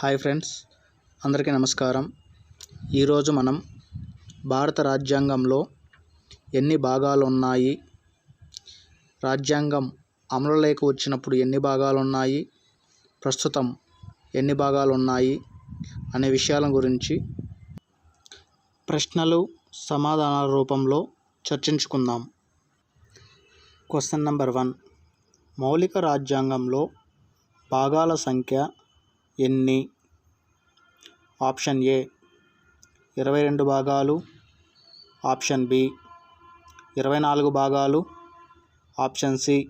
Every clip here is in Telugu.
హాయ్ ఫ్రెండ్స్ అందరికీ నమస్కారం. ఈరోజు మనం భారత రాజ్యాంగంలో ఎన్ని భాగాలు ఉన్నాయి రాజ్యాంగం అమలులోకి వచ్చినప్పుడు ఎన్ని భాగాలు ఉన్నాయి ప్రస్తుతం ఎన్ని భాగాలు ఉన్నాయి అనే విషయాల గురించి ప్రశ్నలు సమాధానాల రూపంలో చర్చించుకుందాం. Question number one. మౌలిక రాజ్యాంగంలో భాగాల సంఖ్య ఎన్ని? ఆప్షన్ ఏ ఇరవై రెండు భాగాలు. ఆప్షన్ బి ఇరవై నాలుగు భాగాలు. ఆప్షన్ సి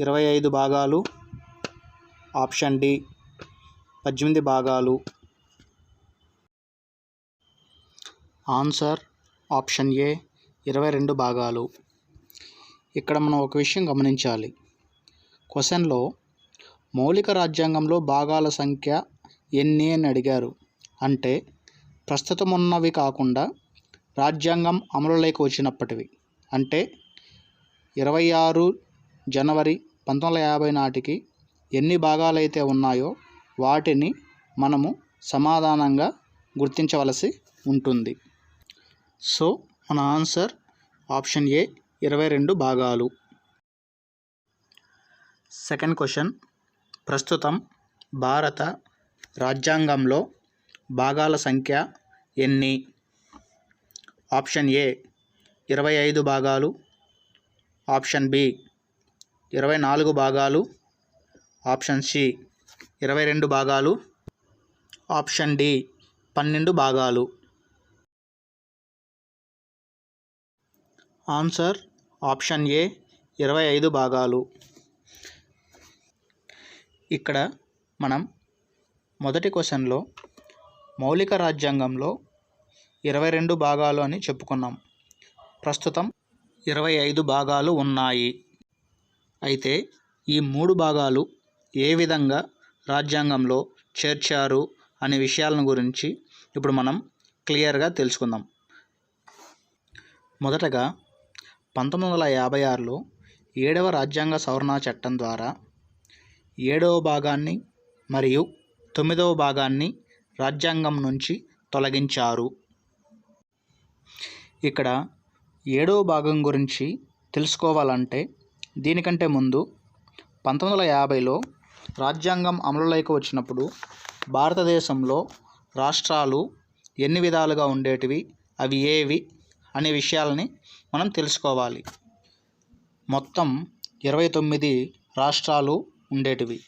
ఇరవై ఐదు భాగాలు. ఆప్షన్ డి పద్దెనిమిది భాగాలు. ఆన్సర్ ఆప్షన్ ఏ ఇరవై రెండు భాగాలు. ఇక్కడ మనం ఒక విషయం గమనించాలి. క్వశ్చన్లో మౌలిక రాజ్యాంగంలో భాగాల సంఖ్య ఎన్ని అని అడిగారు. అంటే ప్రస్తుతం ఉన్నవి కాకుండా రాజ్యాంగం అమలులోకి వచ్చినప్పటివి. అంటే ఇరవై ఆరు జనవరి పంతొమ్మిది వందల యాభై నాటికి ఎన్ని భాగాలైతే ఉన్నాయో వాటిని మనము సమాధానంగా గుర్తించవలసి ఉంటుంది. సో మన ఆన్సర్ ఆప్షన్ ఏ ఇరవై రెండు భాగాలు. Second question. ప్రస్తుతం భారత రాజ్యాంగంలో భాగాల సంఖ్య ఎన్ని? ఆప్షన్ ఏ ఇరవై ఐదు భాగాలు. ఆప్షన్ బి ఇరవై నాలుగు భాగాలు. ఆప్షన్ సి ఇరవై రెండు భాగాలు. ఆప్షన్ డి పన్నెండు భాగాలు. ఆన్సర్ ఆప్షన్ ఏ ఇరవై ఐదు భాగాలు. ఇక్కడ మనం మొదటి క్వశ్చన్లో మౌలిక రాజ్యాంగంలో ఇరవై రెండు భాగాలు అని చెప్పుకున్నాం. ప్రస్తుతం ఇరవై ఐదు భాగాలు ఉన్నాయి. అయితే ఈ మూడు భాగాలు ఏ విధంగా రాజ్యాంగంలో చేర్చారు అనే విషయాలను గురించి ఇప్పుడు మనం క్లియర్గా తెలుసుకుందాం. మొదటగా పంతొమ్మిది వందల యాభై ఆరులో ఏడవ రాజ్యాంగ సవరణ చట్టం ద్వారా ఏడవ భాగాన్ని మరియు తొమ్మిదవ భాగాన్ని రాజ్యాంగం నుంచి తొలగించారు. ఇక్కడ ఏడవ భాగం గురించి తెలుసుకోవాలంటే దీనికంటే ముందు పంతొమ్మిది వందల యాభైలో రాజ్యాంగం అమలులోకి వచ్చినప్పుడు భారతదేశంలో రాష్ట్రాలు ఎన్ని విధాలుగా ఉండేటివి అవి ఏవి అనే విషయాలని మనం తెలుసుకోవాలి. మొత్తం ఇరవై తొమ్మిది రాష్ట్రాలు ఉండేటివి.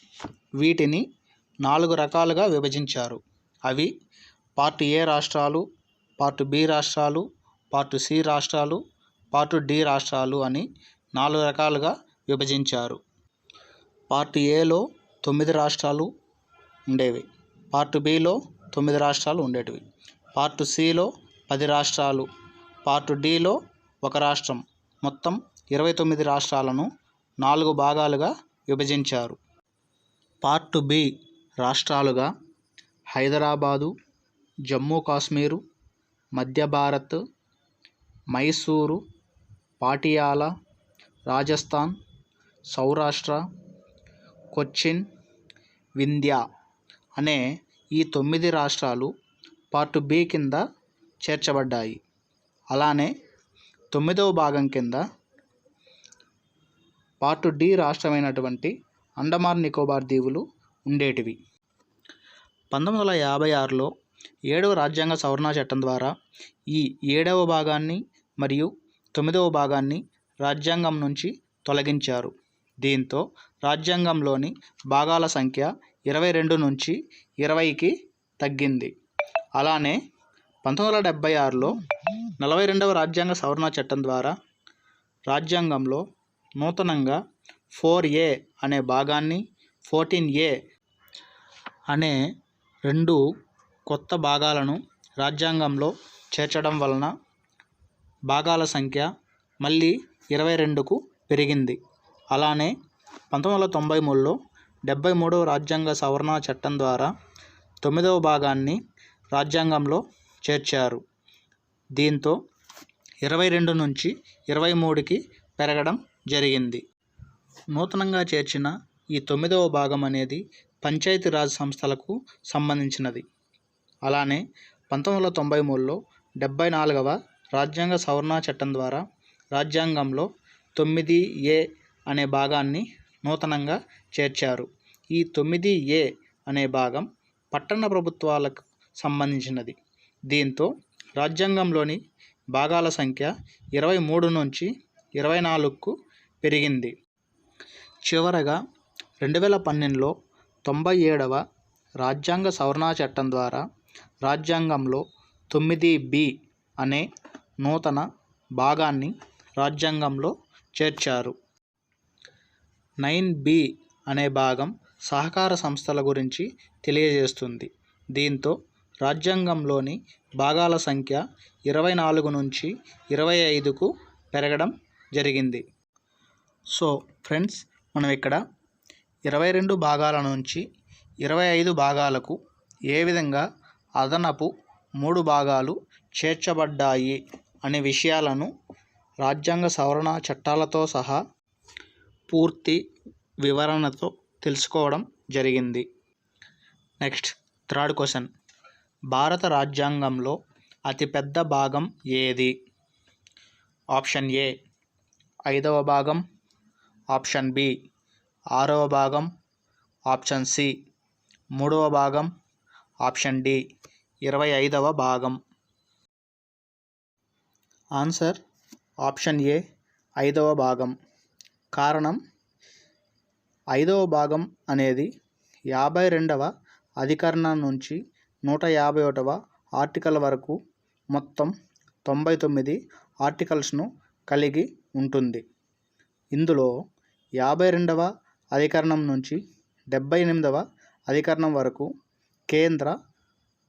వీటిని నాలుగు రకాలుగా విభజించారు. అవి పార్ట్ ఏ రాష్ట్రాలు పార్ట్ బి రాష్ట్రాలు పార్ట్ సి రాష్ట్రాలు పార్ట్ డి రాష్ట్రాలు అని నాలుగు రకాలుగా విభజించారు. పార్ట్ ఏలో తొమ్మిది రాష్ట్రాలు ఉండేవి. పార్ట్ బిలో తొమ్మిది రాష్ట్రాలు ఉండేటివి. పార్ట్ సిలో పది రాష్ట్రాలు. పార్ట్ డిలో ఒక రాష్ట్రం. మొత్తం ఇరవై తొమ్మిది రాష్ట్రాలను నాలుగు భాగాలుగా విభజించారు. పార్ట్ బి రాష్ట్రాలుగా హైదరాబాదు జమ్మూ కాశ్మీరు మధ్య భారత్ మైసూరు పాటియాలా రాజస్థాన్ సౌరాష్ట్ర కొచ్చిన్ వింధ్య అనే ఈ తొమ్మిది రాష్ట్రాలు పార్ట్ బి కింద చేర్చబడ్డాయి. అలానే తొమ్మిదవ భాగం కింద పార్ట్ డి రాష్ట్రమైనటువంటి అండమాన్ నికోబార్ దీవులు ఉండేటివి. పంతొమ్మిది వందల యాభై ఆరులో ఏడవ రాజ్యాంగ సవరణ చట్టం ద్వారా ఈ ఏడవ భాగాన్ని మరియు తొమ్మిదవ భాగాన్ని రాజ్యాంగం నుంచి తొలగించారు. దీంతో రాజ్యాంగంలోని భాగాల సంఖ్య ఇరవై రెండు నుంచి ఇరవైకి తగ్గింది. అలానే పంతొమ్మిది వందల డెబ్భై ఆరులో నలభై రెండవ రాజ్యాంగ సవరణ చట్టం ద్వారా రాజ్యాంగంలో నూతనంగా ఫోర్ ఏ అనే భాగాన్ని ఫోర్టీన్ ఏ అనే రెండు కొత్త భాగాలను రాజ్యాంగంలో చేర్చడం వలన భాగాల సంఖ్య మళ్ళీ ఇరవై రెండుకు పెరిగింది. అలానే పంతొమ్మిది వందల తొంభై మూడులో డెబ్బై మూడవ రాజ్యాంగ సవరణ చట్టం ద్వారా తొమ్మిదవ భాగాన్ని రాజ్యాంగంలో చేర్చారు. దీంతో ఇరవై రెండు నుంచి ఇరవై మూడుకి పెరగడం జరిగింది. నూతనంగా చేర్చిన ఈ తొమ్మిదవ భాగం అనేది పంచాయతీరాజ్ సంస్థలకు సంబంధించినది. అలానే పంతొమ్మిది వందల తొంభై మూడులో డెబ్బై నాలుగవ రాజ్యాంగ సవరణ చట్టం ద్వారా రాజ్యాంగంలో తొమ్మిది ఏ అనే భాగాన్ని నూతనంగా చేర్చారు. ఈ తొమ్మిది ఏ అనే భాగం పట్టణ ప్రభుత్వాలకు సంబంధించినది. దీంతో రాజ్యాంగంలోని భాగాల సంఖ్య ఇరవై మూడు నుంచి ఇరవై నాలుగుకు పెరిగింది. చివరగా రెండు వేల పన్నెండులో తొంభై ఏడవ రాజ్యాంగ సవరణ చట్టం ద్వారా రాజ్యాంగంలో తొమ్మిది బి అనే నూతన భాగాన్ని రాజ్యాంగంలో చేర్చారు. నైన్ బి అనే భాగం సహకార సంస్థల గురించి తెలియజేస్తుంది. దీంతో రాజ్యాంగంలోని భాగాల సంఖ్య ఇరవై నాలుగు నుంచి ఇరవై ఐదుకు పెరగడం జరిగింది. సో ఫ్రెండ్స్ మనం ఇక్కడ ఇరవై రెండు భాగాల నుంచి ఇరవై ఐదు భాగాలకు ఏ విధంగా అదనపు మూడు భాగాలు చేర్చబడ్డాయి అనే విషయాలను రాజ్యాంగ సవరణ చట్టాలతో సహా పూర్తి వివరణతో తెలుసుకోవడం జరిగింది. Next third question. భారత రాజ్యాంగంలో అతిపెద్ద భాగం ఏది? ఆప్షన్ ఏ ఐదవ భాగం ఆప్షన్ బి. ఆరవ భాగం. Option C. మూడవ భాగం. Option D. ఇరవై ఐదవ భాగం. ఆన్సర్ ఆప్షన్ ఏ ఐదవ భాగం. కారణం ఐదవ భాగం అనేది యాభై రెండవ అధికరణం నుంచి నూట యాభై ఒకటవ ఆర్టికల్ వరకు మొత్తం తొంభై తొమ్మిది ఆర్టికల్స్ను కలిగి ఉంటుంది. ఇందులో యాభై రెండవ అధికరణం నుంచి డెబ్బై ఎనిమిదవ అధికరణం వరకు కేంద్ర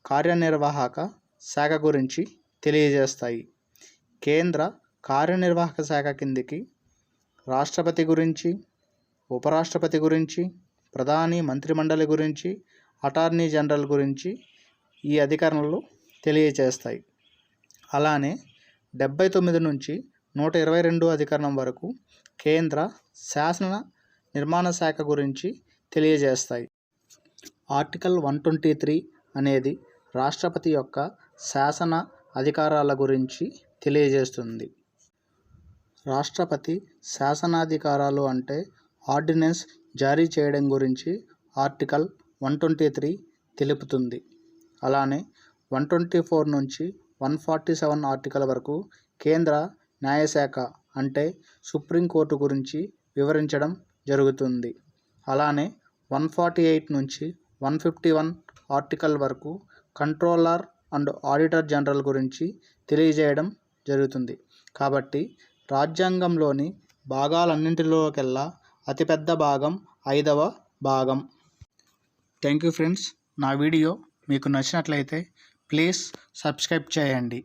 కార్యనిర్వాహక శాఖ గురించి తెలియజేస్తాయి. కేంద్ర కార్యనిర్వాహక శాఖ కిందికి రాష్ట్రపతి గురించి ఉపరాష్ట్రపతి గురించి ప్రధాని మంత్రిమండలి గురించి అటార్నీ జనరల్ గురించి ఈ అధికరణలు తెలియజేస్తాయి. అలానే డెబ్బై తొమ్మిది నుంచి నూట ఇరవై రెండు అధికరణం వరకు కేంద్ర శాసన నిర్మాణ శాఖ గురించి తెలియజేస్తాయి. ఆర్టికల్ వన్ ట్వంటీ త్రీ అనేది రాష్ట్రపతి యొక్క శాసన అధికారాల గురించి తెలియజేస్తుంది. రాష్ట్రపతి శాసనాధికారాలు అంటే ఆర్డినెన్స్ జారీ చేయడం గురించి ఆర్టికల్ వన్ ట్వంటీ త్రీ తెలుపుతుంది. అలానే వన్ ట్వంటీ ఫోర్ నుంచి వన్ ఫార్టీ సెవెన్ ఆర్టికల్ వరకు కేంద్ర న్యాయశాఖ అంటే సుప్రీంకోర్టు గురించి వివరించడం జరుగుతుంది. అలానే వన్ ఫార్టీ ఎయిట్ నుంచి వన్ ఫిఫ్టీ వన్ ఆర్టికల్ వరకు కంట్రోలర్ అండ్ ఆడిటర్ జనరల్ గురించి తెలియజేయడం జరుగుతుంది. కాబట్టి రాజ్యాంగంలోని భాగాలన్నింటిలోకెల్లా అతిపెద్ద భాగం ఐదవ భాగం. Thank you friends. నా వీడియో మీకు నచ్చినట్లయితే ప్లీజ్ సబ్స్క్రైబ్ చేయండి.